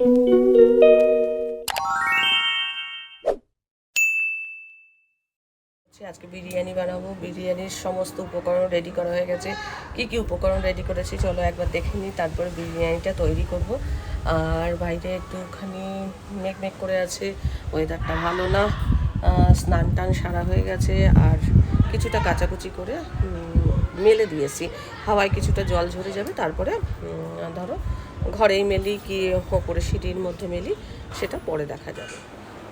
আজকে বিরিয়ানি বানাবো। বিরিয়ানির সমস্ত উপকরণ রেডি করা হয়ে গেছে। কি কি উপকরণ রেডি করেছি চলো একবার দেখে নিই, তারপরে বিরিয়ানিটা তৈরি করব। আর বাইরে একটুখানি মেঘ মেঘ করে আছে ওয়েদারটা ভালো না। স্নান টান সারা হয়ে গেছে, আর কিছুটা কাচাকুচি করে মেলে দিয়েছি। হাওয়ায় কিছুটা জল ঝরে যাবে, তারপরে ধরো ঘরেই মেলি কি ওপরে সিঁড়ির মধ্যে মেলি, সেটা পরে দেখা যাবে।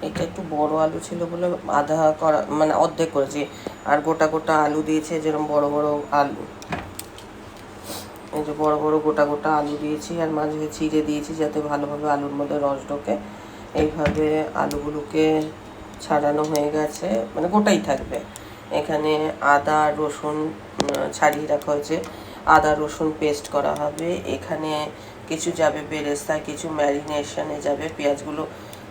এটা একটু বড় আলু ছিল বলে আধা করা মানে অর্ধেক করেছি। আর গোটা গোটা আলু দিয়েছে, যেরকম বড় বড় আলু। এই যে বড় বড় গোটা গোটা আলু দিয়েছি, আর মাঝে চিড়ে দিয়েছি যাতে ভালোভাবে আলুর মধ্যে রস ঢোকে। এইভাবে আলুগুলোকে ছাড়ানো হয়ে গেছে মানে গোটাই থাকবে। এখানে আদা, রসুন ছাড়িয়ে রাখা হয়েছে। আদা, রসুন পেস্ট করা হবে। এখানে কিছু যাবে বেরেস্তা, কিছু ম্যারিনেশনে যাবে, পেঁয়াজগুলো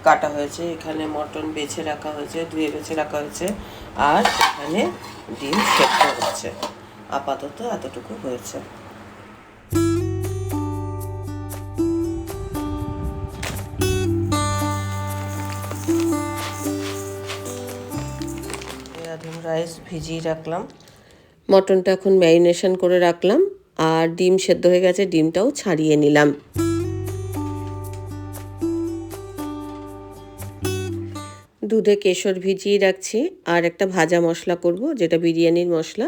কাটা হয়েছে, এখানে মটন বেছে রাখা হয়েছে, ধুয়ে বেছে রাখা হয়েছে, আর এখানে ডিম সেদ্ধ হচ্ছে। আপাতত এতটুকু হয়েছে। রাইস ভিজিয়ে রাখলাম। মটনটা এখন ম্যারিনেশন করে রাখলাম। আর ডিম সেদ্ধ হয়ে গেছে, ডিমটাও ছাড়িয়ে নিলাম। দুধে কেশর ভিজিয়ে রাখছি, আর একটা ভাজা মশলা করব, যেটা বিরিয়ানির মশলা।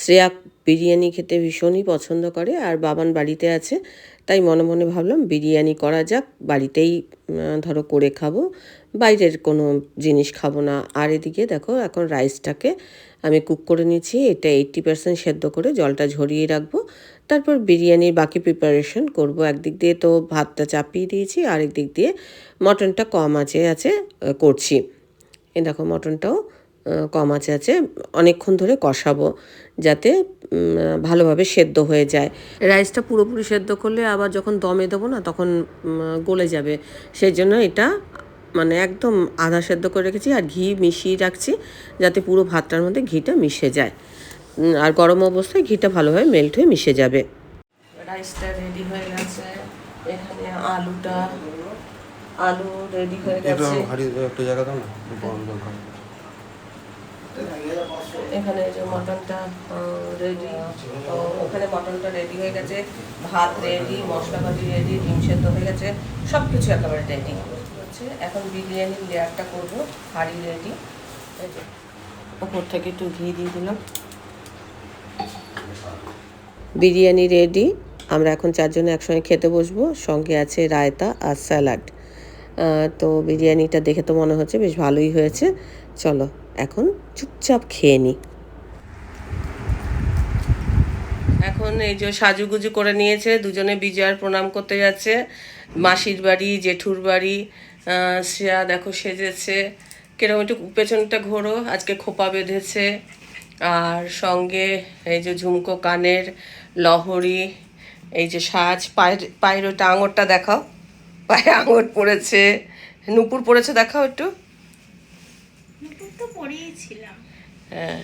শ্রেয়া বিরিয়ানি খেতে ভীষণই পছন্দ করে, আর বাবান বাড়িতে আছে, তাই মনে মনে ভাবলাম বিরিয়ানি করা যাক, বাড়িতেই ধরো করে খাব। বাইরের কোনো জিনিস খাব না। আর এদিকে দেখো, এখন রাইসটাকে আমি কুক করে নিচ্ছি এটা এইট্টি পার্সেন্ট সেদ্ধ করে জলটা ঝরিয়ে রাখব। তারপর বিরিয়ানির বাকি প্রিপারেশন করব। একদিক দিয়ে তো ভাতটা চাপিয়ে দিয়েছি আরেক দিক দিয়ে মটনটা কম আছে আছে করছি। এ দেখো, মটনটাও কম আছে আছে। অনেকক্ষণ ধরে কষাবো যাতে ভালোভাবে সেদ্ধ হয়ে যায়। রাইসটা পুরোপুরি সেদ্ধ করলে আবার যখন দমে দেবো না, তখন গলে যাবে। সেই জন্য এটা মানে একদম আধা সেদ্ধ করে রেখেছি আর ঘি মিশিয়ে রাখছি যাতে পুরো ভাতটার মধ্যে ঘিটা মিশে যায়। আর গরম অবস্থায় ঘিটা ভালোভাবে মেল্ট হয়ে মিশে যাবে। রাইসটা রেডি হয়ে গেছে। এখানে আলুটা আলু রেডি হয়ে এটা ভারী একটা জায়গা দাও না এখানে যে মটনটা রেডি তো ওখানে মটনটা রেডি হয়ে গেছে। ভাত রেডি মশলা ভাজি রেডি ডিম সেদ্ধ হয়ে গেছে। সব কিছু একেবারে রেডি হচ্ছে। এখন বিরিয়ানির লেয়ারটা করব, হাঁড়ি রেডি। ওপর থেকে একটু ঘি দিয়ে দিলাম। বিরিয়ানি রেডি। আমরা এখন চারজনে একসঙ্গে খেতে বসবো। সঙ্গে আছে রায়তা আর স্যালাড। তো বিরিয়ানিটা দেখে তো মনে হচ্ছে বেশ ভালোই হয়েছে। চলো, এখন চুপচাপ খেয়ে নিই এখন এই যে সাজুগুজু করে নিয়েছে। দুজনে বিজয়ার প্রণাম করতে যাচ্ছে। মাসির বাড়ি, জেঠুর বাড়ি শ্রেয়া দেখো সেজেছে। কীরকম একটু পেছনটা ঘোরো আজকে খোপা বেঁধেছে। আর সঙ্গে এই যে ঝুমকো কানের লহরি এই যে সাজ পায়ের পায়ের ওইটা আঙুরটা দেখাও। পায়ে আঙুর পড়েছে। নুপুর পড়েছে দেখাও একটু। হ্যাঁ।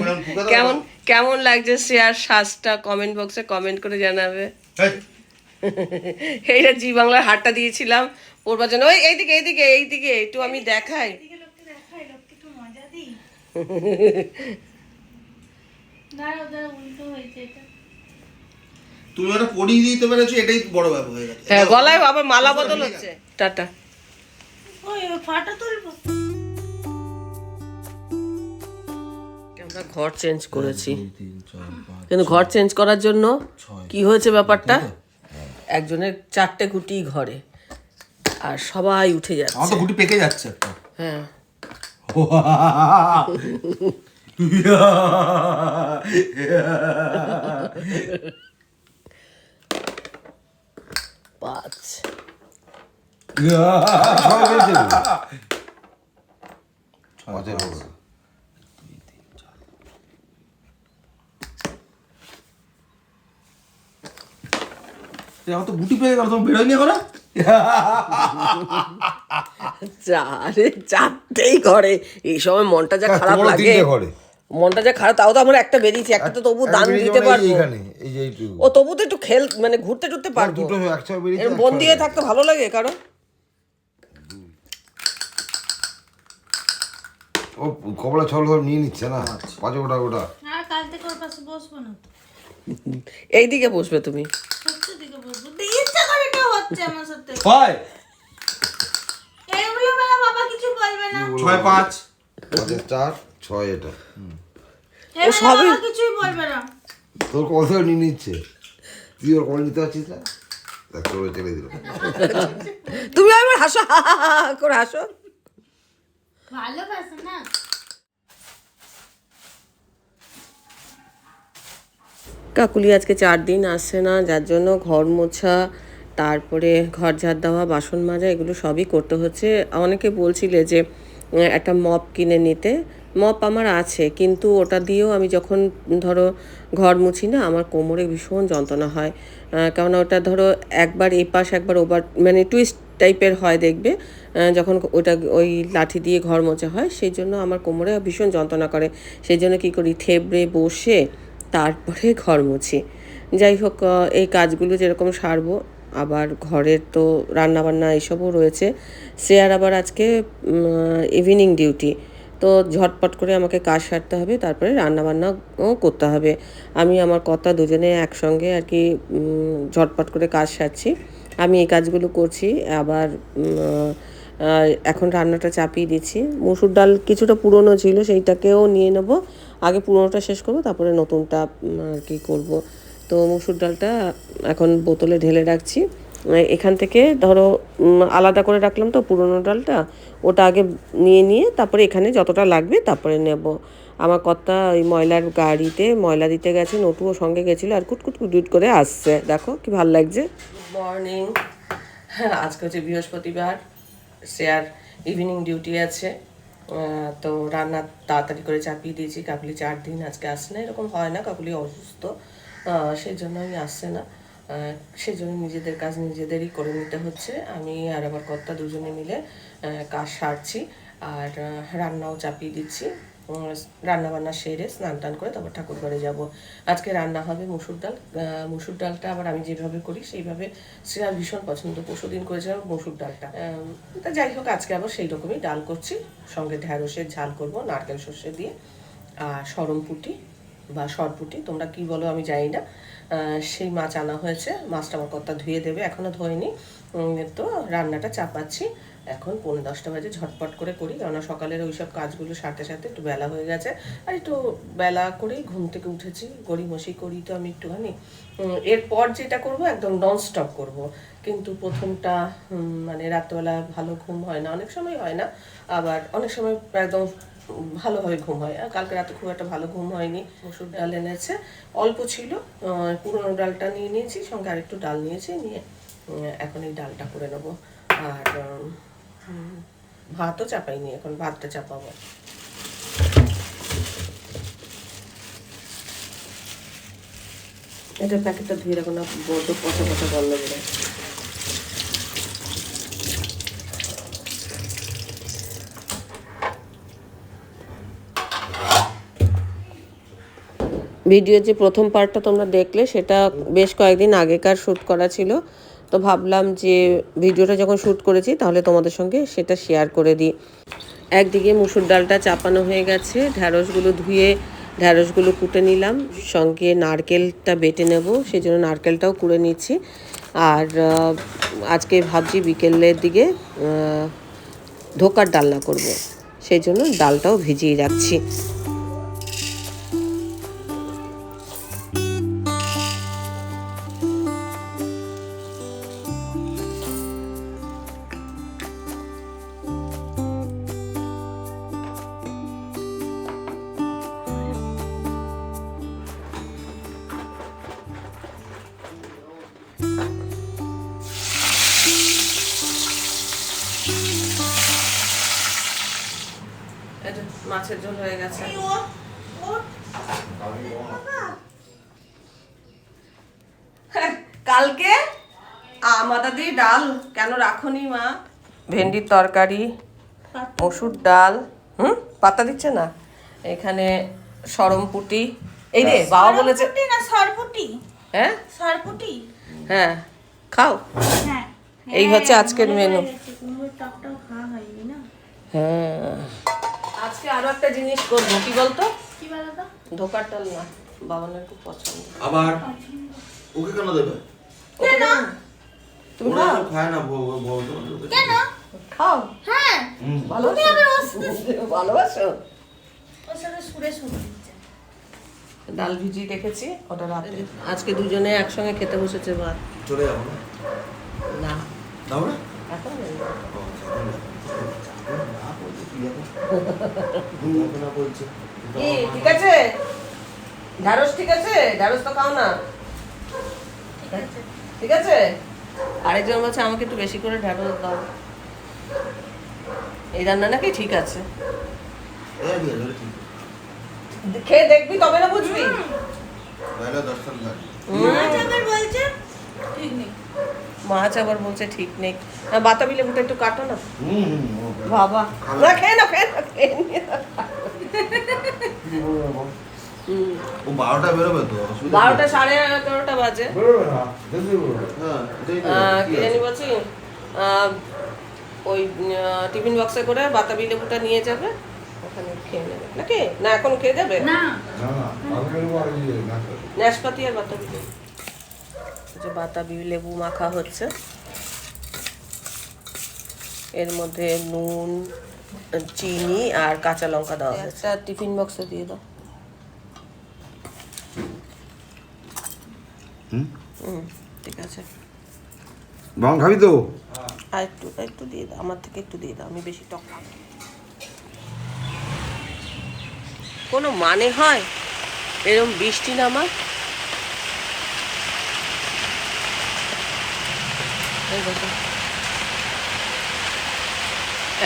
মানে। কেমন কেমন লাগছে শ্রেয়ার শ্বাসটা কমেন্ট বক্সে কমেন্ট করে জানাবে। এইটা জি বাংলার হাটটা দিয়েছিলাম। পড়বার জন্য ওই এইদিকে এইদিকে এইদিকে একটু আমি দেখাই। তুমি ওটা পড়িয়ে দিতে পেরেছ এটাই বড় ব্যাপার হয়ে গেছে। হ্যাঁ গলায় আবার মালা বদল হচ্ছে। টাটা। ওই ওই ফাটা তুলবো। আমরা ঘর চেঞ্জ করেছি। কিন্তু ঘর চেঞ্জ করার জন্য কি হয়েছে ব্যাপারটা? একজনের চারটে গুটি ঘরে। আর সবাই উঠে আমার যাচ্ছে তো গুটি পেকে যাচ্ছে একটা। হ্যাঁ। পাঁচ। আমার তো গুটি পেয়ে গেল তোমার বেরোয়নি এখন? চারে চারটেই ঘরে। এই সময় মনটা যা খারাপ লাগে। মনটা যে খারাপ তাও তো আমার একটা বেরিয়েছে একটা তো তবু দান দিতে মানে পারব। এইখানে এই যে এইটুকু। ও তবু তো একটু খেল মানে ঘুরতে টুরতে পারব। দুটো একসাথে বন্দি হয়ে থাকতে ভালো লাগে কারণ? ও কবলা ছল সব নিয়ে নিচ্ছে না? পাঁচ গোটা গোটা আর কাল থেকে ওর পাশে বসবো না তো। এইদিকে বসবে তুমি। সত্যি দিকে বসবো। তো ইচ্ছা করে এটা হচ্ছে আমার সাথে। ছয়। এইগুলো বেলা বাবা কিছু বলবে না। ছয় পাঁচ। পাঁচের চার ছয় এটা। এই সবই- কিছুই বলবে না। তোর নিয়ে নিচ্ছে। তুই ওর নিতে পারছিস না? তুমি একবার হাসো হা হা হা হা করে হাসো। ভালোবাসে না? কাকুলি আজকে চার দিন আসছে না, যার জন্য ঘর মোছা, তারপরে ঘর ঝাড় দেওয়া, বাসন মাজা, এগুলো সবই করতে হচ্ছে। অনেকে বলছিলে যে একটা মপ কিনে নিতে। মপ আমার আছে, কিন্তু ওটা দিয়েও আমি যখন, ধরো, ঘর মুছি না, আমার কোমরে ভীষণ যন্ত্রণা হয়। কেননা ওটা ধরো, একবার এই পাশ একবার ওবার মানে টুইস্ট টাইপের হয় দেখবে। যখন ওটা ওই লাঠি দিয়ে ঘর মোছা হয়, সেই জন্য আমার কোমরে ভীষণ যন্ত্রণা করে। সেই জন্য কী করি, থেবড়ে বসে তারপরে ঘর মুছি। যাই হোক এই কাজগুলো যেরকম সারবো, আবার ঘরের তো রান্নাবান্না এইসবও রয়েছে। শ্রেয়ার আবার আজকে ইভিনিং ডিউটি তো ঝটপট করে আমাকে কাজ সারতে হবে, তারপরে রান্নাবান্নাও করতে হবে। আমি, আমার কর্তা দুজনে একসঙ্গে আর কি ঝটপট করে কাজ সারছি। আমি এই কাজগুলো করছি, আবার এখন রান্নাটা চাপিয়ে দিচ্ছি। মসুর ডাল কিছুটা পুরনো ছিল, সেইটাকেও নিয়ে নেব। আগে পুরনোটা শেষ করব, তারপরে নতুনটা আর কি করব। তো মুসুর ডালটা এখন বোতলে ঢেলে রাখছি। এখান থেকে ধরো আলাদা করে রাখলাম তো পুরনো ডালটা, ওটা আগে নিয়ে নিয়ে তারপরে এখানে যতটা লাগবে তারপরে নেব। আমার কর্তা ওই ময়লার গাড়িতে, ময়লা দিতে গেছে নটুও সঙ্গে গেছিল আর কুটকুট কুটকুট করে আসছে। দেখো কি ভালো লাগছে। মর্নিং আজকে হচ্ছে বৃহস্পতিবার, সে আর ইভিনিং ডিউটি আছে। তো রান্না তাড়াতাড়ি করে চাপিয়ে দিয়েছি কাকুলি চার দিন আজকে আসছে না, এরকম হয় না কাকুলি অসুস্থ সেই জন্য আমি আসছে না। সেই জন্য নিজেদের কাজ নিজেদেরই করে নিতে হচ্ছে। আমি আর আমার কর্তা দুজনে মিলে কাজ সারছি, আর রান্নাও চাপিয়ে দিচ্ছি। রান্না বান্না সেরে স্নান টান করে তারপর ঠাকুর ঘরে যাব। আজকে রান্না হবে মুসুর ডাল। মুসুর ডালটা আবার আমি যেভাবে করি সেইভাবে শ্রেয়ার ভীষণ পছন্দ, পরশু দিন করেছিলাম মুসুর ডালটা। তা যাই হোক, আজকে আবার সেই রকমই ডাল করছি। সঙ্গে ঢ্যাঁড়সের ঝাল করব, নারকেল সর্ষে দিয়ে। আর সরমপুটি বা সরপুটি তোমরা কি বলো আমি জানি না। সেই মাছ আনা হয়েছে, মাছটা আমার কর্তা ধুয়ে দেবে এখনও ধোয়নি। তো রান্নাটা চাপাচ্ছি। এখন পৌনে দশটা বাজে ঝটপট করে করি। কেননা সকালের ওই সব কাজগুলো সারতে সারতে একটু বেলা হয়ে গেছে। আর একটু বেলা করেই ঘুম থেকে উঠেছি। গড়িমসি করি তো আমি একটুখানি। এরপর যেটা করব একদম নন স্টপ করব। কিন্তু প্রথমটা মানে রাত্রেবেলা ভালো ঘুম হয় না। অনেক সময় হয় না। আবার অনেক সময় একদম ভালোভাবে ঘুম হয়। আর কালকে রাতে খুব একটা ভালো ঘুম হয়নি। মসুর ডাল এনেছে। অল্প ছিল। পুরনো ডালটা নিয়ে নিয়েছি। সঙ্গে আরেকটু ডাল নিয়েছি। নিয়ে এখন এই ডালটা করে নেব। আর ভাতও চাপাইনি, এখন ভাতটা চাপাবো। এটা প্যাকেটটা ধুয়ে রাখো না, বড্ড পচা পচা গন্ধ ভিডিওর যে প্রথম পার্টটা তোমরা দেখলে, সেটা বেশ কয়েকদিন আগেকার শ্যুট করা ছিল। তো ভাবলাম যে ভিডিওটা যখন শ্যুট করেছি, তাহলে তোমাদের সঙ্গে সেটা শেয়ার করে দিই। একদিকে মুসুর ডালটা চাপানো হয়ে গেছে ঢ্যাঁড়সগুলো ধুয়ে ঢ্যাঁড়সগুলো কুটে নিলাম, সঙ্গে নারকেলটা বেটে নেব সেই জন্য নারকেলটাও কুড়ে নিচ্ছি। আর আজকে ভাবছি বিকেলের দিকে ধোকার ডালনা করব সেই জন্য ডালটাও ভিজিয়ে রাখছি মাছের ঝোল হয়ে গেছে। কালকে আমাদা দিয়ে ডাল কেন রাখনি মা? ভেন্ডির তরকারি মসুর ডাল হুম? পাতা দিচ্ছে না? এখানে সরমপুটি। এই রে বাবা বলেছে সরপুটি না সরপুটি। হ্যাঁ? সরপুটি। হ্যাঁ খাও। হ্যাঁ এই হচ্ছে আজকের মেনু হ্যাঁ। আরও একটা জিনিস করব। কি বলতো? কি বলো তো ধোকার ডাল না বাবানের খুব পছন্দ। আবার? ওকে কেন দেবে? কেন? তুমি খাও। খায় না বউ বউ তো কেন? খাও। হ্যাঁ। ভালোবাসো। ভালোবাসো। ওর সাথে সুরে সুরে ডাল ভিজিয়ে রেখেছি ওটা রাতে। আজকে দুজনে একসঙ্গে খেতে বসেছে ভাত। চলে যাব না? না। যাব না? এখন ঠিক আছে? ঠিক আছে? ঢ্যাঁড়স তো খাও না। ঠিক আছে। আরেকজন বলছে আমাকে একটু বেশি করে ঢ্যাঁড়স দাও। এই রান্না নাকি ঠিক আছে? খেয়ে দেখবি তবে না বুঝবি? মাছ আবার বলছে ঠিক নেই। হ্যাঁ, বাতাবি লেবুটা একটু কাটো না। হুম হুম ও বাবা। না খেয়ে না খেয়ে না খেয়ে ও বারোটা বেরোবে তো বারোটা সাড়ে এগারোটা বাজে। হ্যাঁ কি জানি বলছি ওই টিফিন বক্সে করে বাতাবি লেবুটা নিয়ে যাবে ওখানে খেয়ে নেবে। নাকি? না এখন খেয়ে যাবে? না। নাশপাতি আর বাতাবি লেবু। বাতাবি লেবু মাখা হচ্ছে। এর মধ্যে নুন চিনি আর কাঁচা লঙ্কা দেওয়া হয়েছে। একটা টিফিন বক্সে দিয়ে দাও। হুম? ঠিক আছে। বাং খাবি তো? আর একটু একটু দিয়ে দাও আমার থেকে একটু দিয়ে দাও আমি বেশি টক খাব কোনো মানে হয়? এরকম বৃষ্টি নামা এই দেখো।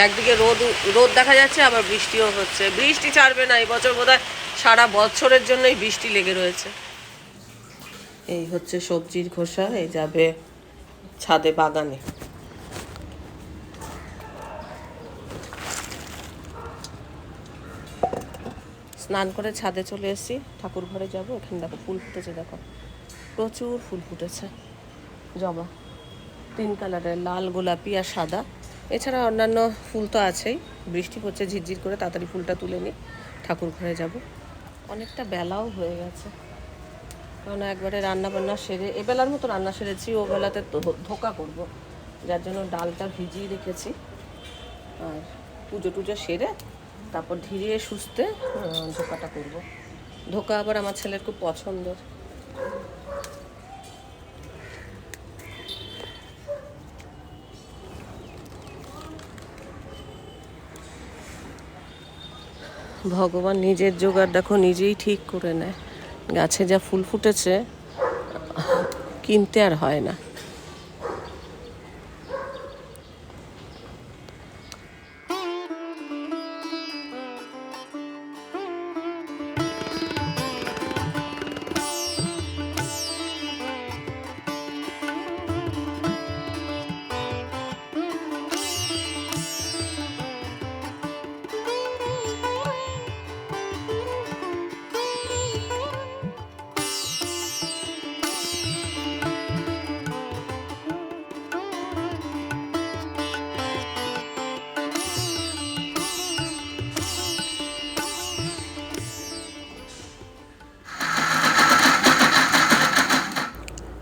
একদিকে রোদ রোদ দেখা যাচ্ছে, আবার বৃষ্টিও হচ্ছে। বৃষ্টি ছাড়বে না, এই বছর বোধহয় সারা বছরের জন্যই বৃষ্টি লেগে রয়েছে। এই হচ্ছে সবজির খোসা, এই যাবে ছাদে বাগানে। স্নান করে ছাদে চলে এসেছি, ঠাকুর ঘরে যাব। এখানে দেখো ফুল ফুটেছে, দেখো। প্রচুর ফুল ফুটেছে। জবা, তিন কালারের, লাল, গোলাপি আর সাদা। এছাড়া অন্যান্য ফুল তো আছেই। বৃষ্টি পড়ছে, ঝিরঝির করে তাড়াতাড়ি ফুলটা তুলে নিই ঠাকুর ঘরে যাব। অনেকটা বেলাও হয়ে গেছে। কারণ একবারে রান্না বান্না সেরে, এ বেলার মতো রান্না সেরেছি, ও বেলাতে ধোকা করব। যার জন্য ডালটা ভিজিয়ে রেখেছি। আর পুজো টুজো সেরে তারপর ধীরে সুস্থে ধোকাটা করব। ধোকা আবার আমার ছেলের খুব পছন্দের। ভগবান নিজের জোগাড় দেখো, নিজেই ঠিক করে নেয়। গাছে যা ফুল ফুটেছে, কিনতে আর হয় না।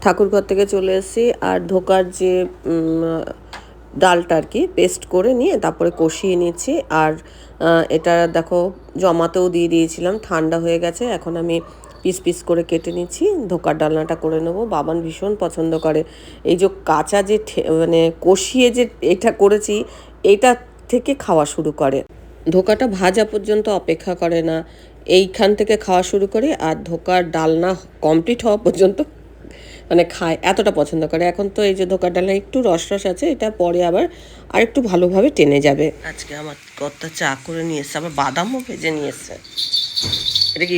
ঠাকুরঘর থেকে চলে এসেছি আর ধোকার যে ডালটা আর কি পেস্ট করে নিয়ে তারপরে কষিয়ে নিচ্ছি আর এটা দেখো জমাতেও দিয়ে দিয়েছিলাম, ঠান্ডা হয়ে গেছে। এখন আমি পিস পিস করে কেটে নিচ্ছি, ধোকার ডালনাটা করে নেব। বাবান ভীষণ পছন্দ করে। এই যে কাঁচা যে মানে কষিয়ে যে এটা করেছি, এটা থেকে খাওয়া শুরু করে। ধোকাটা ভাজা পর্যন্ত অপেক্ষা করে না। এইখান থেকে খাওয়া শুরু করে আর ধোকার ডালনা কমপ্লিট হওয়া পর্যন্ত মানে খায় এতটা পছন্দ করে। এখন তো এই যে ধোকার ডালনা একটু রস রস আছে এটা পরে আবার আরেকটু ভালোভাবে টেনে যাবে। আজকে আমার কর্তা চা করে নিয়ে এসছে আবার বাদামও ভেজে নিয়ে এসছে। এটা কি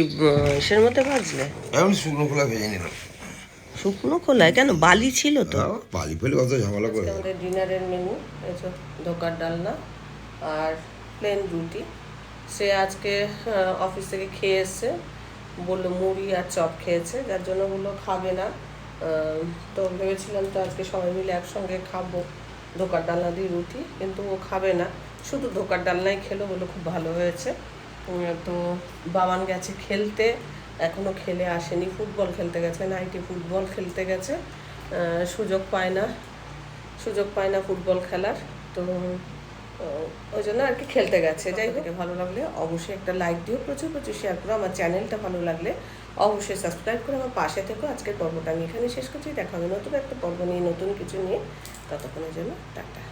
ইসের মধ্যে ভাজলে? আমি শুকনো খোলা ভেজে নিলাম। শুকনো খোলায়? কেন? বালি ছিল তো। বালি ফেলে কত ঝামেলা করে। আমাদের ডিনারের মেনু এই ধোকার ডালনা আর প্লেন রুটি। সে আজকে অফিস থেকে খেয়ে এসছে বলল মুড়ি আর চপ খেয়েছে যার জন্য বলল খাবে না। তো ভেবেছিলাম তো আজকে সবাই মিলে একসঙ্গে খাব। ধোকার ডালনা দিয়ে রুটি, কিন্তু ও খাবে না। শুধু ধোকার ডালনাই খেলো বলে খুব ভালো হয়েছে। তো বাবান গেছে খেলতে, এখনও খেলে আসেনি। ফুটবল খেলতে গেছে, নাইটি ফুটবল খেলতে গেছে। সুযোগ পায় না, সুযোগ পায় না ফুটবল খেলার। তো ওই জন্য আর কি খেলতে গেছে। যাই হোক ভালো লাগলে অবশ্যই একটা লাইক দিও। প্রচুর প্রচুর শেয়ার করো। আমার চ্যানেলটা ভালো লাগলে অবশ্যই সাবস্ক্রাইব করে আমার পাশে থেকো। আজকের পর্বটা আমি এখানে শেষ করছি। দেখা হবে নতুন একটা পর্ব নিয়ে, নতুন কিছু নিয়ে। ততক্ষণের জন্য টাটা।